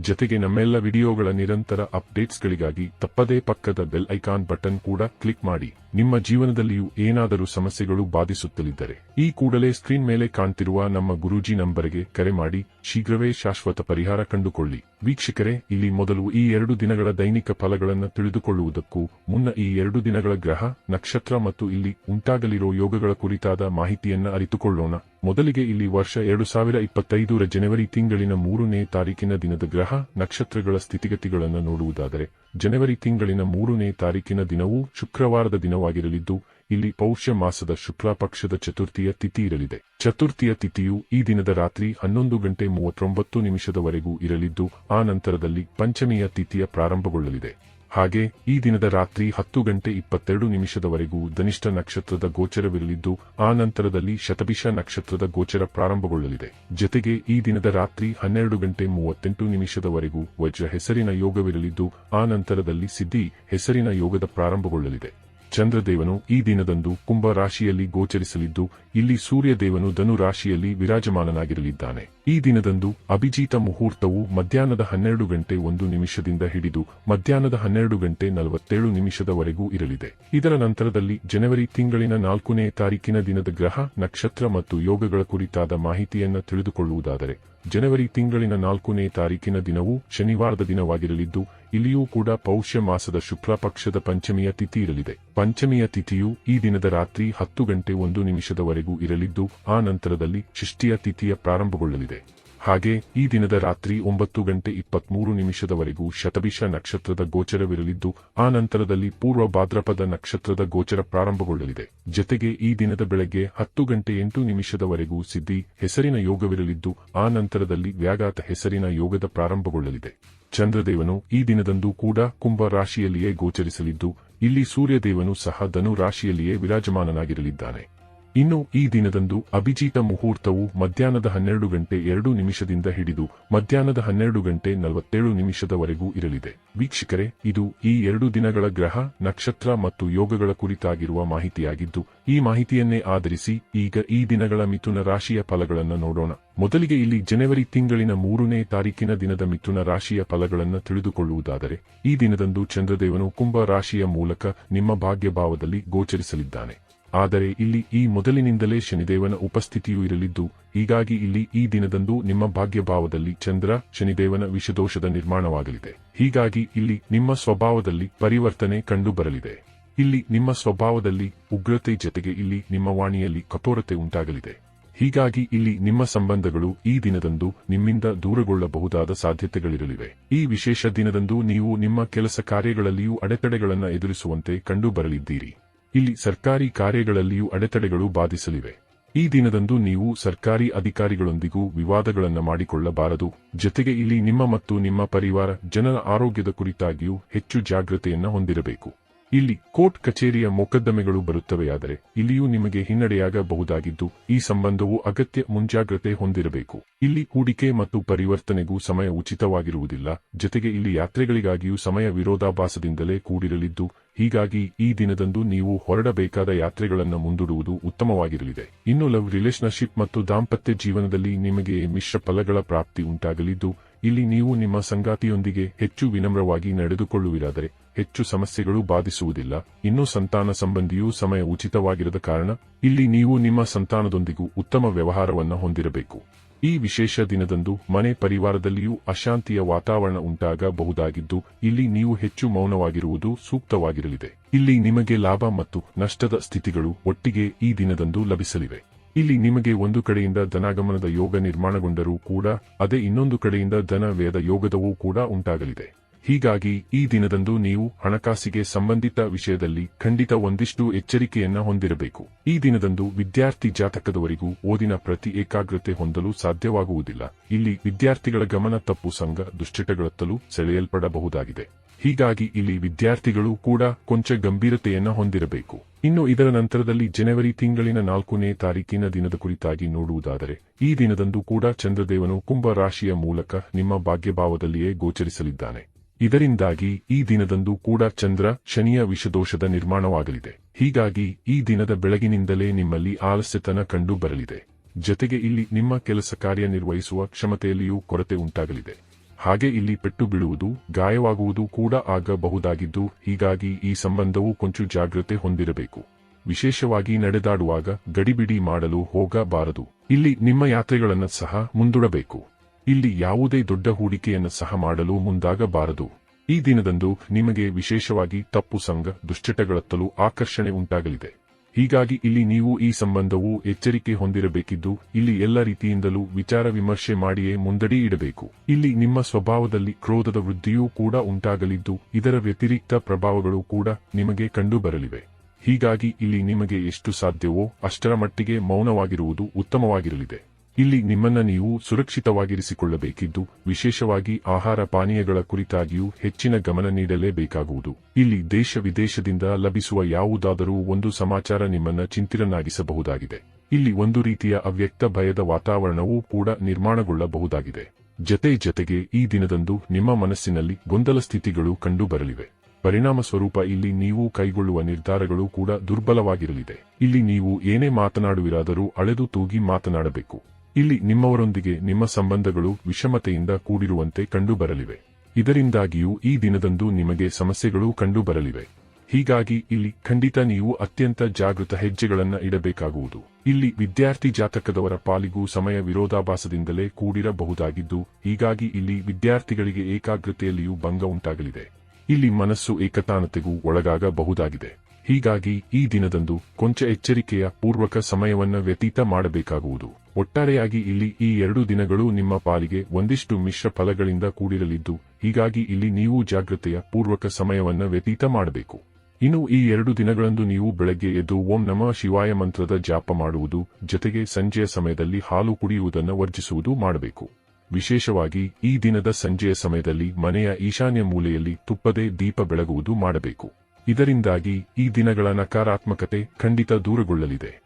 ಜೊತೆಗೆ ನಮ್ಮೆಲ್ಲ ವಿಡಿಯೋಗಳ ನಿರಂತರ ಅಪ್ಡೇಟ್ಸ್ಗಳಿಗಾಗಿ ತಪ್ಪದೇ ಪಕ್ಕದ ಬೆಲ್ ಐಕಾನ್ ಬಟನ್ ಕೂಡ ಕ್ಲಿಕ್ ಮಾಡಿ. ನಿಮ್ಮ ಜೀವನದಲ್ಲಿಯೂ ಏನಾದರೂ ಸಮಸ್ಯೆಗಳು ಬಾಧಿಸುತ್ತಲಿದ್ದರೆ ಈ ಕೂಡಲೇ ಸ್ಕ್ರೀನ್ ಮೇಲೆ ಕಾಣ್ತಿರುವ ನಮ್ಮ ಗುರೂಜಿ ನಂಬರ್ಗೆ ಕರೆ ಮಾಡಿ. ಶೀಘ್ರವೇ ಶಾಶ್ವತ ಪರಿಹಾರ ಕಂಡುಕೊಳ್ಳಿ. ವೀಕ್ಷಕರೇ, ಇಲ್ಲಿ ಮೊದಲು ಈ ಎರಡು ದಿನಗಳ ದೈನಿಕ ಫಲಗಳನ್ನು ತಿಳಿದುಕೊಳ್ಳುವುದಕ್ಕೂ ಮುನ್ನ ಈ ಎರಡು ದಿನಗಳ ಗ್ರಹ, ನಕ್ಷತ್ರ ಮತ್ತು ಇಲ್ಲಿ ಉಂಟಾಗಲಿರೋ ಯೋಗಗಳ ಕುರಿತಾದ ಮಾಹಿತಿಯನ್ನು ಅರಿತುಕೊಳ್ಳೋಣ. ಮೊದಲಿಗೆ ಇಲ್ಲಿ ವರ್ಷ ಎರಡು ಸಾವಿರ ಇಪ್ಪತ್ತೈದರ ಜನವರಿ ತಿಂಗಳಿನ ಮೂರನೇ ತಾರೀಕಿನ ದಿನದ ಗ್ರಹ, ನಕ್ಷತ್ರಗಳ ಸ್ಥಿತಿಗತಿಗಳನ್ನು ನೋಡುವುದಾದರೆ, ಜನವರಿ ತಿಂಗಳಿನ ಮೂರನೇ ತಾರೀಕಿನ ದಿನವೂ ಶುಕ್ರವಾರದ ದಿನವಾಗಿರಲಿದ್ದು, ಇಲ್ಲಿ ಪೌಷ್ಯ ಮಾಸದ ಶುಕ್ಲ ಪಕ್ಷದ ಚತುರ್ಥಿಯ ತಿಥಿ ಇರಲಿದೆ. ಚತುರ್ಥಿಯ ತಿಥಿಯು ಈ ದಿನದ ರಾತ್ರಿ ಹನ್ನೊಂದು ಗಂಟೆ ಮೂವತ್ತೊಂಬತ್ತು ನಿಮಿಷದವರೆಗೂ ಇರಲಿದ್ದು, ಆ ನಂತರದಲ್ಲಿ ಪಂಚಮಿಯ ತಿಥಿಯ ಪ್ರಾರಂಭಗೊಳ್ಳಲಿದೆ. ಹಾಗೆ, ಈ ದಿನದ ರಾತ್ರಿ ಹತ್ತು ಗಂಟೆ ಇಪ್ಪತ್ತೆರಡು ನಿಮಿಷದವರೆಗೂ ಧನಿಷ್ಠ ನಕ್ಷತ್ರದ ಗೋಚರವಿರಲಿದ್ದು, ಆ ನಂತರದಲ್ಲಿ ಶತಭಿಷ ನಕ್ಷತ್ರದ ಗೋಚರ ಪ್ರಾರಂಭಗೊಳ್ಳಲಿದೆ. ಜೊತೆಗೆ, ಈ ದಿನದ ರಾತ್ರಿ ಹನ್ನೆರಡು ಗಂಟೆ ಮೂವತ್ತೆಂಟು ನಿಮಿಷದವರೆಗೂ ವಜ್ರ ಹೆಸರಿನ ಯೋಗವಿರಲಿದ್ದು, ಆ ನಂತರದಲ್ಲಿ ಸಿದ್ಧಿ ಹೆಸರಿನ ಯೋಗದ ಪ್ರಾರಂಭಗೊಳ್ಳಲಿದೆ. ಚಂದ್ರದೇವನು ಈ ದಿನದಂದು ಕುಂಭ ರಾಶಿಯಲ್ಲಿ ಗೋಚರಿಸಲಿದ್ದು, ಇಲ್ಲಿ ಸೂರ್ಯದೇವನು ಧನು ರಾಶಿಯಲ್ಲಿ ವಿರಾಜಮಾನನಾಗಿರಲಿದ್ದಾನೆ. ಈ ದಿನದಂದು ಅಭಿಜಿತ ಮುಹೂರ್ತವು ಮಧ್ಯಾಹ್ನದ ಹನ್ನೆರಡು ಗಂಟೆ ಒಂದು ನಿಮಿಷದಿಂದ ಹಿಡಿದು, ಮಧ್ಯಾಹ್ನದ ಹನ್ನೆರಡು ಗಂಟೆ ನಲವತ್ತೇಳು ನಿಮಿಷದವರೆಗೂ ಇರಲಿದೆ. ಇದರ ನಂತರದಲ್ಲಿ ಜನವರಿ ತಿಂಗಳಿನ ನಾಲ್ಕನೇ ತಾರೀಕಿನ ದಿನದ ಗ್ರಹ, ನಕ್ಷತ್ರ ಮತ್ತು ಯೋಗಗಳ ಕುರಿತಾದ ಮಾಹಿತಿಯನ್ನು ತಿಳಿದುಕೊಳ್ಳುವುದಾದರೆ, ಜನವರಿ ತಿಂಗಳಿನ ನಾಲ್ಕನೇ ತಾರೀಕಿನ ದಿನವೂ ಶನಿವಾರದ ದಿನವಾಗಿರಲಿದ್ದು ಇಲ್ಲಿಯೂ ಕೂಡ ಪೌಷ್ಯ ಮಾಸದ ಶುಕ್ಲ ಪಕ್ಷದ ಪಂಚಮಿಯ ತಿಥಿ ಇರಲಿದೆ. ಪಂಚಮಿಯ ತಿಥಿಯು ಈ ದಿನದ ರಾತ್ರಿ ಹತ್ತು ಗಂಟೆ ಒಂದು ನಿಮಿಷದವರೆಗೂ ಇರಲಿದ್ದು, ಆ ನಂತರದಲ್ಲಿ ಷಷ್ಠಿಯ ತಿಥಿಯ ಪ್ರಾರಂಭಗೊಳ್ಳಲಿದೆ. ಹಾಗೆ ಈ ದಿನದ ರಾತ್ರಿ ಒಂಬತ್ತು ಗಂಟೆ ಇಪ್ಪತ್ಮೂರು ನಿಮಿಷದವರೆಗೂ ಶತಭಿಷ ನಕ್ಷತ್ರದ ಗೋಚರವಿರಲಿದ್ದು, ಆ ನಂತರದಲ್ಲಿ ಪೂರ್ವ ಭಾದ್ರಪದ ನಕ್ಷತ್ರದ ಗೋಚರ ಪ್ರಾರಂಭಗೊಳ್ಳಲಿದೆ. ಜೊತೆಗೆ ಈ ದಿನದ ಬೆಳಗ್ಗೆ ಹತ್ತು ಗಂಟೆ ಎಂಟು ನಿಮಿಷದವರೆಗೂ ಸಿದ್ಧಿ ಹೆಸರಿನ ಯೋಗವಿರಲಿದ್ದು, ಆ ನಂತರದಲ್ಲಿ ವ್ಯಾಘಾತ ಹೆಸರಿನ ಯೋಗದ ಪ್ರಾರಂಭಗೊಳ್ಳಲಿದೆ. ಚಂದ್ರದೇವನು ಈ ದಿನದಂದು ಕೂಡ ಕುಂಭ ರಾಶಿಯಲ್ಲಿಯೇ ಗೋಚರಿಸಲಿದ್ದು, ಇಲ್ಲಿ ಸೂರ್ಯದೇವನು ಸಹ ಧನು ರಾಶಿಯಲ್ಲಿಯೇ ವಿರಾಜಮಾನನಾಗಿರಲಿದ್ದಾನೆ. ಇನ್ನು ಈ ದಿನದಂದು ಅಭಿಜಿತ ಮುಹೂರ್ತವು ಮಧ್ಯಾಹ್ನದ ಹನ್ನೆರಡು ಗಂಟೆ ಎರಡು ನಿಮಿಷದಿಂದ ಹಿಡಿದು ಮಧ್ಯಾಹ್ನದ ಹನ್ನೆರಡು ಗಂಟೆ ನಲವತ್ತೇಳು ನಿಮಿಷದವರೆಗೂ ಇರಲಿದೆ. ವೀಕ್ಷಕರೇ, ಇದು ಈ ಎರಡು ದಿನಗಳ ಗ್ರಹ, ನಕ್ಷತ್ರ ಮತ್ತು ಯೋಗಗಳ ಕುರಿತಾಗಿರುವ ಮಾಹಿತಿಯಾಗಿದ್ದು, ಈ ಮಾಹಿತಿಯನ್ನೇ ಆಧರಿಸಿ ಈಗ ಈ ದಿನಗಳ ಮಿಥುನ ರಾಶಿಯ ಫಲಗಳನ್ನು ನೋಡೋಣ. ಮೊದಲಿಗೆ ಇಲ್ಲಿ ಜನವರಿ ತಿಂಗಳಿನ ಮೂರನೇ ತಾರೀಕಿನ ದಿನದ ಮಿಥುನ ರಾಶಿಯ ಫಲಗಳನ್ನು ತಿಳಿದುಕೊಳ್ಳುವುದಾದರೆ, ಈ ದಿನದಂದು ಚಂದ್ರದೇವನು ಕುಂಭ ರಾಶಿಯ ಮೂಲಕ ನಿಮ್ಮ ಭಾಗ್ಯಭಾವದಲ್ಲಿ ಗೋಚರಿಸಲಿದ್ದಾನೆ. ಆದರೆ ಇಲ್ಲಿ ಈ ಮೊದಲಿನಿಂದಲೇ ಶನಿದೇವನ ಉಪಸ್ಥಿತಿಯೂ ಇರಲಿದ್ದು, ಹೀಗಾಗಿ ಇಲ್ಲಿ ಈ ದಿನದಂದು ನಿಮ್ಮ ಭಾಗ್ಯಭಾವದಲ್ಲಿ ಚಂದ್ರ, ಶನಿದೇವನ ವಿಷದೋಷದ ನಿರ್ಮಾಣವಾಗಲಿದೆ. ಹೀಗಾಗಿ ಇಲ್ಲಿ ನಿಮ್ಮ ಸ್ವಭಾವದಲ್ಲಿ ಪರಿವರ್ತನೆ ಕಂಡುಬರಲಿದೆ. ಇಲ್ಲಿ ನಿಮ್ಮ ಸ್ವಭಾವದಲ್ಲಿ ಉಗ್ರತೆ ಜೊತೆಗೆ ಇಲ್ಲಿ ನಿಮ್ಮ ವಾಣಿಯಲ್ಲಿ ಕಠೋರತೆ ಉಂಟಾಗಲಿದೆ. ಹೀಗಾಗಿ ಇಲ್ಲಿ ನಿಮ್ಮ ಸಂಬಂಧಗಳು ಈ ದಿನದಂದು ನಿಮ್ಮಿಂದ ದೂರಗೊಳ್ಳಬಹುದಾದ ಸಾಧ್ಯತೆಗಳಿರಲಿವೆ. ಈ ವಿಶೇಷ ದಿನದಂದು ನೀವು ನಿಮ್ಮ ಕೆಲಸ ಕಾರ್ಯಗಳಲ್ಲಿಯೂ ಅಡೆತಡೆಗಳನ್ನು ಎದುರಿಸುವಂತೆ ಕಂಡುಬರಲಿದ್ದೀರಿ. ಇಲ್ಲಿ ಸರ್ಕಾರಿ ಕಾರ್ಯಗಳಲ್ಲಿಯೂ ಅಡೆತಡೆಗಳು ಬಾಧಿಸಲಿವೆ. ಈ ದಿನದಂದು ನೀವು ಸರ್ಕಾರಿ ಅಧಿಕಾರಿಗಳೊಂದಿಗೂ ವಿವಾದಗಳನ್ನು ಮಾಡಿಕೊಳ್ಳಬಾರದು. ಜೊತೆಗೆ ಇಲ್ಲಿ ನಿಮ್ಮ ಮತ್ತು ನಿಮ್ಮ ಪರಿವಾರ, ಜನರ ಆರೋಗ್ಯದ ಕುರಿತಾಗಿಯೂ ಹೆಚ್ಚು ಜಾಗ್ರತೆಯನ್ನು ಹೊಂದಿರಬೇಕು. ಇಲ್ಲಿ ಕೋರ್ಟ್ ಕಚೇರಿಯ ಮೊಕದ್ದಮೆಗಳು ಬರುತ್ತವೆಯಾದರೆ ಇಲ್ಲಿಯೂ ನಿಮಗೆ ಹಿನ್ನಡೆಯಾಗಬಹುದಾಗಿದ್ದು, ಈ ಸಂಬಂಧವು ಅಗತ್ಯ ಮುಂಜಾಗ್ರತೆ ಹೊಂದಿರಬೇಕು. ಇಲ್ಲಿ ಹೂಡಿಕೆ ಮತ್ತು ಪರಿವರ್ತನೆಗೂ ಸಮಯ ಉಚಿತವಾಗಿರುವುದಿಲ್ಲ. ಜೊತೆಗೆ ಇಲ್ಲಿ ಯಾತ್ರೆಗಳಿಗಾಗಿಯೂ ಸಮಯ ವಿರೋಧಾಭಾಸದಿಂದಲೇ ಕೂಡಿರಲಿದ್ದು ಹೀಗಾಗಿ ಈ ದಿನದಂದು ನೀವು ಹೊರಡಬೇಕಾದ ಯಾತ್ರೆಗಳನ್ನು ಮುಂದೂಡುವುದು ಉತ್ತಮವಾಗಿರಲಿದೆ. ಇನ್ನು ಲವ್ ರಿಲೇಶನ್ಶಿಪ್ ಮತ್ತು ದಾಂಪತ್ಯ ಜೀವನದಲ್ಲಿ ನಿಮಗೆ ಮಿಶ್ರ ಫಲಗಳ ಪ್ರಾಪ್ತಿ ಉಂಟಾಗಲಿದ್ದು, ಇಲ್ಲಿ ನೀವು ನಿಮ್ಮ ಸಂಗಾತಿಯೊಂದಿಗೆ ಹೆಚ್ಚು ವಿನಮ್ರವಾಗಿ ನಡೆದುಕೊಳ್ಳುವಿರಾದರೆ ಹೆಚ್ಚು ಸಮಸ್ಯೆಗಳು ಬಾಧಿಸುವುದಿಲ್ಲ. ಇನ್ನು ಸಂತಾನ ಸಂಬಂಧಿಯೂ ಸಮಯ ಉಚಿತವಾಗಿರದ ಕಾರಣ, ಇಲ್ಲಿ ನೀವು ನಿಮ್ಮ ಸಂತಾನದೊಂದಿಗೂ ಉತ್ತಮ ವ್ಯವಹಾರವನ್ನು ಹೊಂದಿರಬೇಕು. ಈ ವಿಶೇಷ ದಿನದಂದು ಮನೆ ಪರಿವಾರದಲ್ಲಿಯೂ ಅಶಾಂತಿಯ ವಾತಾವರಣ ಉಂಟಾಗಬಹುದಾಗಿದ್ದು, ಇಲ್ಲಿ ನೀವು ಹೆಚ್ಚು ಮೌನವಾಗಿರುವುದು ಸೂಕ್ತವಾಗಿರಲಿದೆ. ಇಲ್ಲಿ ನಿಮಗೆ ಲಾಭ ಮತ್ತು ನಷ್ಟದ ಸ್ಥಿತಿಗಳು ಒಟ್ಟಿಗೆ ಈ ದಿನದಂದು ಲಭಿಸಲಿವೆ. ಇಲ್ಲಿ ನಿಮಗೆ ಒಂದು ಕಡೆಯಿಂದ ಧನಾಗಮನದ ಯೋಗ ನಿರ್ಮಾಣಗೊಂಡರೂ ಕೂಡ, ಅದೇ ಇನ್ನೊಂದು ಕಡೆಯಿಂದ ಧನ ವ್ಯಯದ ಯೋಗದವೂ ಕೂಡ ಉಂಟಾಗಲಿದೆ. ಹೀಗಾಗಿ ಈ ದಿನದಂದು ನೀವು ಹಣಕಾಸಿಗೆ ಸಂಬಂಧಿತ ವಿಷಯದಲ್ಲಿ ಖಂಡಿತ ಒಂದಿಷ್ಟು ಎಚ್ಚರಿಕೆಯನ್ನ ಹೊಂದಿರಬೇಕು. ಈ ದಿನದಂದು ವಿದ್ಯಾರ್ಥಿ ಜಾತಕದವರಿಗೂ ಓದಿನ ಪ್ರತಿ ಏಕಾಗ್ರತೆ ಹೊಂದಲು ಸಾಧ್ಯವಾಗುವುದಿಲ್ಲ. ಇಲ್ಲಿ ವಿದ್ಯಾರ್ಥಿಗಳ ಗಮನ ತಪ್ಪು ಸಂಘ ದುಶ್ಚಟಗಳತ್ತಲೂ ಸೆಳೆಯಲ್ಪಡಬಹುದಾಗಿದೆ. ಹೀಗಾಗಿ ಇಲ್ಲಿ ವಿದ್ಯಾರ್ಥಿಗಳು ಕೂಡ ಕೊಂಚ ಗಂಭೀರತೆಯನ್ನ ಹೊಂದಿರಬೇಕು. ಇನ್ನು ಇದರ ನಂತರದಲ್ಲಿ ಜನವರಿ ತಿಂಗಳಿನ ನಾಲ್ಕನೇ ತಾರೀಕಿನ ದಿನದ ಕುರಿತಾಗಿ ನೋಡುವುದಾದರೆ, ಈ ದಿನದಂದು ಕೂಡ ಚಂದ್ರದೇವನು ಕುಂಭ ರಾಶಿಯ ಮೂಲಕ ನಿಮ್ಮ ಭಾಗ್ಯಭಾವದಲ್ಲಿಯೇ ಗೋಚರಿಸಲಿದ್ದಾನೆ. ಇದರಿಂದಾಗಿ ಈ ದಿನದಂದು ಕೂಡ ಚಂದ್ರ ಶನಿಯ ವಿಷದೋಷದ ನಿರ್ಮಾಣವಾಗಲಿದೆ. ಹೀಗಾಗಿ ಈ ದಿನದ ಬೆಳಗಿನಿಂದಲೇ ನಿಮ್ಮಲ್ಲಿ ಆಲಸ್ಯತನ ಕಂಡು ಬರಲಿದೆ. ಜತೆಗೆ ಇಲ್ಲಿ ನಿಮ್ಮ ಕೆಲಸ ಕಾರ್ಯನಿರ್ವಹಿಸುವ ಕ್ಷಮತೆಯಲ್ಲಿಯೂ ಕೊರತೆ ಉಂಟಾಗಲಿದೆ. ಹಾಗೆ ಇಲ್ಲಿ ಪೆಟ್ಟು ಬೀಳುವುದು, ಗಾಯವಾಗುವುದು ಕೂಡ ಆಗಬಹುದಾಗಿದ್ದು, ಹೀಗಾಗಿ ಈ ಸಂಬಂಧವು ಕೊಂಚ ಜಾಗ್ರತೆ ಹೊಂದಿರಬೇಕು. ವಿಶೇಷವಾಗಿ ನಡೆದಾಡುವಾಗ ಗಡಿಬಿಡಿ ಮಾಡಲು ಹೋಗಬಾರದು. ಇಲ್ಲಿ ನಿಮ್ಮ ಯಾತ್ರೆಗಳನ್ನು ಸಹ ಮುಂದೂಡಬೇಕು. ಇಲ್ಲಿ ಯಾವುದೇ ದೊಡ್ಡ ಹೂಡಿಕೆಯನ್ನು ಸಹ ಮಾಡಲು ಮುಂದಾಗಬಾರದು. ಈ ದಿನದಂದು ನಿಮಗೆ ವಿಶೇಷವಾಗಿ ತಪ್ಪು ಸಂಘ ದುಶ್ಚಟಗಳತ್ತಲೂ ಆಕರ್ಷಣೆ ಉಂಟಾಗಲಿದೆ. ಹೀಗಾಗಿ ಇಲ್ಲಿ ನೀವು ಈ ಸಂಬಂಧವು ಎಚ್ಚರಿಕೆ ಹೊಂದಿರಬೇಕಿದ್ದು, ಇಲ್ಲಿ ಎಲ್ಲ ರೀತಿಯಿಂದಲೂ ವಿಚಾರ ವಿಮರ್ಶೆ ಮಾಡಿಯೇ ಮುಂದಡಿ ಇಡಬೇಕು. ಇಲ್ಲಿ ನಿಮ್ಮ ಸ್ವಭಾವದಲ್ಲಿ ಕ್ರೋಧದ ವೃದ್ಧಿಯೂ ಕೂಡ ಉಂಟಾಗಲಿದ್ದು, ಇದರ ವ್ಯತಿರಿಕ್ತ ಪ್ರಭಾವಗಳು ಕೂಡ ನಿಮಗೆ ಕಂಡುಬರಲಿವೆ. ಹೀಗಾಗಿ ಇಲ್ಲಿ ನಿಮಗೆ ಎಷ್ಟು ಸಾಧ್ಯವೋ ಅಷ್ಟರ ಮಟ್ಟಿಗೆ ಮೌನವಾಗಿರುವುದು ಉತ್ತಮವಾಗಿರಲಿದೆ. ಇಲ್ಲಿ ನಿಮ್ಮನ್ನ ನೀವು ಸುರಕ್ಷಿತವಾಗಿರಿಸಿಕೊಳ್ಳಬೇಕಿದ್ದು, ವಿಶೇಷವಾಗಿ ಆಹಾರ ಪಾನೀಯಗಳ ಕುರಿತಾಗಿಯೂ ಹೆಚ್ಚಿನ ಗಮನ ನೀಡಲೇಬೇಕಾಗುವುದು. ಇಲ್ಲಿ ದೇಶ ವಿದೇಶದಿಂದ ಲಭಿಸುವ ಯಾವುದಾದರೂ ಒಂದು ಸಮಾಚಾರ ನಿಮ್ಮನ್ನ ಚಿಂತಿರನ್ನಾಗಿಸಬಹುದಾಗಿದೆ ಇಲ್ಲಿ ಒಂದು ರೀತಿಯ ಅವ್ಯಕ್ತ ಭಯದ ವಾತಾವರಣವೂ ಕೂಡ ನಿರ್ಮಾಣಗೊಳ್ಳಬಹುದಾಗಿದೆ. ಜತೆ ಜತೆಗೆ ಈ ದಿನದಂದು ನಿಮ್ಮ ಮನಸ್ಸಿನಲ್ಲಿ ಗೊಂದಲ ಸ್ಥಿತಿಗಳು ಕಂಡುಬರಲಿವೆ. ಪರಿಣಾಮ ಸ್ವರೂಪ ಇಲ್ಲಿ ನೀವು ಕೈಗೊಳ್ಳುವ ನಿರ್ಧಾರಗಳು ಕೂಡ ದುರ್ಬಲವಾಗಿರಲಿದೆ. ಇಲ್ಲಿ ನೀವು ಏನೇ ಮಾತನಾಡುವಿರಾದರೂ ಅಳೆದು ತೂಗಿ ಮಾತನಾಡಬೇಕು. ಇಲ್ಲಿ ನಿಮ್ಮವರೊಂದಿಗೆ ನಿಮ್ಮ ಸಂಬಂಧಗಳು ವಿಷಮತೆಯಿಂದ ಕೂಡಿರುವಂತೆ ಕಂಡುಬರಲಿವೆ. ಇದರಿಂದಾಗಿಯೂ ಈ ದಿನದಂದು ನಿಮಗೆ ಸಮಸ್ಯೆಗಳು ಕಂಡುಬರಲಿವೆ. ಹೀಗಾಗಿ ಇಲ್ಲಿ ಖಂಡಿತ ನೀವು ಅತ್ಯಂತ ಜಾಗೃತ ಹೆಜ್ಜೆಗಳನ್ನ ಇಡಬೇಕಾಗುವುದು. ಇಲ್ಲಿ ವಿದ್ಯಾರ್ಥಿ ಜಾತಕದವರ ಪಾಲಿಗೂ ಸಮಯ ವಿರೋಧಾಭಾಸದಿಂದಲೇ ಕೂಡಿರಬಹುದಾಗಿದ್ದು, ಹೀಗಾಗಿ ಇಲ್ಲಿ ವಿದ್ಯಾರ್ಥಿಗಳಿಗೆ ಏಕಾಗ್ರತೆಯಲ್ಲಿಯೂ ಭಂಗ ಉಂಟಾಗಲಿದೆ. ಇಲ್ಲಿ ಮನಸ್ಸು ಏಕತಾನತೆಗೂ ಒಳಗಾಗಬಹುದಾಗಿದೆ. ಹೀಗಾಗಿ ಈ ದಿನದಂದು ಕೊಂಚ ಎಚ್ಚರಿಕೆಯ ಪೂರ್ವಕ ಸಮಯವನ್ನು ವ್ಯತೀತ ಮಾಡಬೇಕಾಗುವುದು. ಒಟ್ಟಾರೆಯಾಗಿ ಇಲ್ಲಿ ಈ ಎರಡು ದಿನಗಳು ನಿಮ್ಮ ಪಾಲಿಗೆ ಒಂದಿಷ್ಟು ಮಿಶ್ರ ಫಲಗಳಿಂದ ಕೂಡಿರಲಿದ್ದು, ಹೀಗಾಗಿ ಇಲ್ಲಿ ನೀವು ಜಾಗೃತೆಯ ಪೂರ್ವಕ ಸಮಯವನ್ನ ವ್ಯತೀತ ಮಾಡಬೇಕು. ಇನ್ನು ಈ ಎರಡು ದಿನಗಳಂದು ನೀವು ಬೆಳಗ್ಗೆ ಎದ್ದು ಓಂ ನಮಃ ಶಿವಾಯ ಮಂತ್ರದ ಜಾಪ ಮಾಡುವುದು, ಜೊತೆಗೆ ಸಂಜೆಯ ಸಮಯದಲ್ಲಿ ಹಾಲು ಕುಡಿಯುವುದನ್ನು ವರ್ಜಿಸುವುದು ಮಾಡಬೇಕು. ವಿಶೇಷವಾಗಿ ಈ ದಿನದ ಸಂಜೆಯ ಸಮಯದಲ್ಲಿ ಮನೆಯ ಈಶಾನ್ಯ ಮೂಲೆಯಲ್ಲಿ ತುಪ್ಪದೆ ದೀಪ ಬೆಳಗುವುದು ಮಾಡಬೇಕು. ಇದರಿಂದಾಗಿ ಈ ದಿನಗಳ ನಕಾರಾತ್ಮಕತೆ ಖಂಡಿತ ದೂರಗೊಳ್ಳಲಿದೆ.